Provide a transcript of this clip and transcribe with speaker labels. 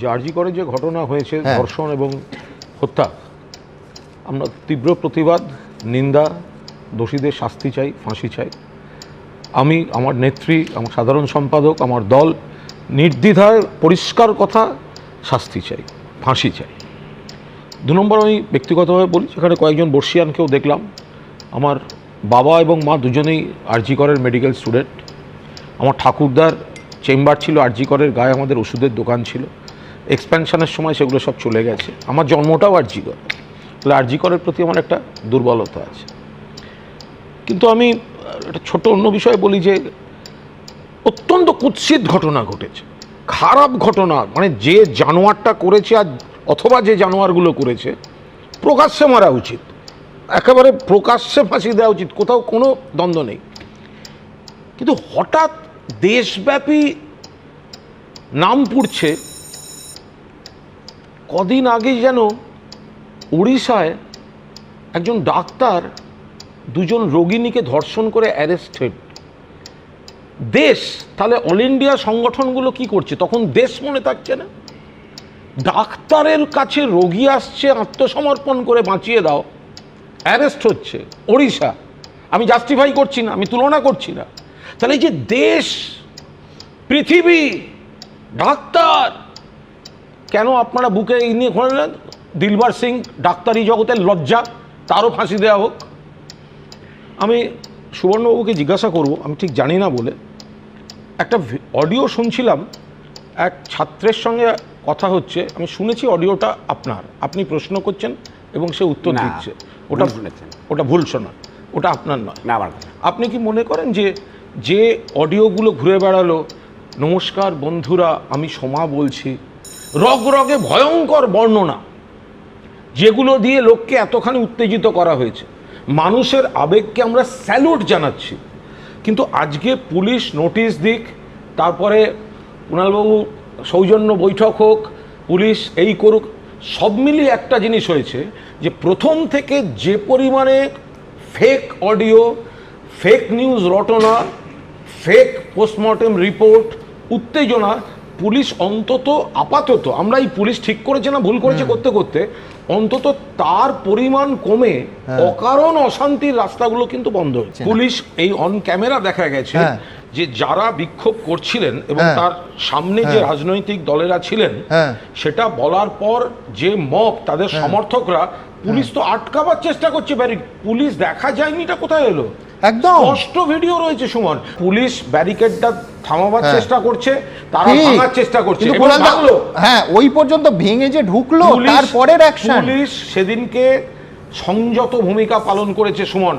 Speaker 1: যে আরজি করে যে ঘটনা হয়েছে
Speaker 2: হ্যাঁ।
Speaker 1: ধর্ষণ এবং হত্যা আমরা তীব্র প্রতিবাদ নিন্দা দোষীদের শাস্তি চাই ফাঁসি চাই। আমি আমার নেত্রী আমার সাধারণ সম্পাদক আমার দল নির্দ্বিধায় পরিষ্কার কথা শাস্তি চাই ফাঁসি চাই। দু নম্বর আমি ব্যক্তিগতভাবে বলি সেখানে কয়েকজন বর্ষিয়ানকেও দেখলাম। আমার বাবা এবং মা দুজনেই আরজি করের মেডিকেল স্টুডেন্ট আমার ঠাকুরদার চেম্বার ছিল আরজি করের গায়ে আমাদের ওষুধের দোকান ছিল। এক্সপ্যানশনের সময় সেগুলো সব চলে গেছে। আমার জন্মটাও আরজি কর। তাহলে আরজি করের প্রতি আমার একটা দুর্বলতা আছে। কিন্তু আমি একটা ছোট অন্য বিষয়ে বলি যে, অত্যন্ত কুৎসিত ঘটনা ঘটেছে। খারাপ ঘটনা মানে যে জানোয়ারটা করেছে আর অথবা যে জানোয়ারগুলো করেছে, প্রকাশ্যে মারা উচিত। একেবারে প্রকাশ্যে ফাঁসি দেওয়া উচিত, কোথাও কোনো দ্বন্দ্ব নেই। কিন্তু হঠাৎ দেশব্যাপী নাম পুড়ছে কদিন আগে যেন উড়িষ্যায় একজন ডাক্তার দুজন রোগিনীকে ধর্ষণ করে অ্যারেস্টেড। দেশ, তাহলে অল ইন্ডিয়া সংগঠনগুলো কি করছে? তখন দেশ মনে থাকছে না? ডাক্তারের কাছে রোগী আসছে, আত্মসমর্পণ করে বাঁচিয়ে দাও। অ্যারেস্ট হচ্ছে ওড়িশা। আমি জাস্টিফাই করছি না, আমি তুলনা করছি না। তাহলে এই যে দেশ, পৃথিবী, ডাক্তার কেন আপনারা বুকে এই নিয়ে ঘোরালেন দিলবার সিং ডাক্তারি জগতের লজ্জা তারও ফাঁসি দেওয়া হোক। আমি সুবর্ণবাবুকে জিজ্ঞাসা করব আমি ঠিক জানি না বলে। একটা অডিও শুনছিলাম এক ছাত্রের সঙ্গে কথা হচ্ছে আমি শুনেছি অডিওটা আপনার। আপনি প্রশ্ন করছেন এবং সে উত্তর দিচ্ছে। ওটা
Speaker 3: শুনেছেন।
Speaker 1: ওটা ভুল শোনা ওটা আপনার নয়।
Speaker 3: না আমার
Speaker 1: আপনি কি মনে করেন যে যে অডিওগুলো ঘুরে বেড়ালো নমস্কার বন্ধুরা আমি সোমা বলছি রগ রগে ভয়ঙ্কর বর্ণনা, যেগুলো দিয়ে লোককে এতখানি উত্তেজিত করা হয়েছে। মানুষের আবেগকে আমরা স্যালুট জানাচ্ছি। কিন্তু আজকে পুলিশ নোটিশ দিক, তারপরে কুণালবাবু সৌজন্য বৈঠক হোক, পুলিশ এই করুক, সব মিলিয়ে একটা জিনিস হয়েছে যে প্রথম থেকে যে পরিমাণে ফেক অডিও ফেক নিউজ রটনা ফেক পোস্টমর্টেম রিপোর্ট উত্তেজনা পুলিশ অন্তত আপাতত আমরা এই পুলিশ ঠিক করেছে না ভুল করেছে করতে করতে অন্তত তার পরিমাণ কমে অকারণ অশান্তির রাস্তাগুলো কিন্তু বন্ধ হয়েছে। পুলিশ এই অন ক্যামেরা দেখা গেছে
Speaker 2: হ্যাঁ।
Speaker 1: যে যারা বিক্ষোভ করছিলেন এবং
Speaker 2: হ্যাঁ।
Speaker 1: তার সামনে যে রাজনৈতিক দলেরা ছিলেন
Speaker 2: হ্যাঁ।
Speaker 1: সেটা বলার পর যে মব তাদের সমর্থকরা পুলিশ তো আটকাবার চেষ্টা করছে ব্যারিক পুলিশ দেখা যায়নি এটা কোথায় এলো?
Speaker 2: একদম।
Speaker 1: স্পষ্ট ভিডিও রয়েছে সুমন। পুলিশ ব্যারিকেডটা থামাবার
Speaker 2: হ্যাঁ।
Speaker 1: চেষ্টা করছে তারা ভাঙার চেষ্টা করছে।
Speaker 2: হ্যাঁ ওই পর্যন্ত ভেঙে যে ঢুকলো তারপরের অ্যাকশন
Speaker 1: পুলিশ সেদিনকে সংযত ভূমিকা পালন করেছে সুমন।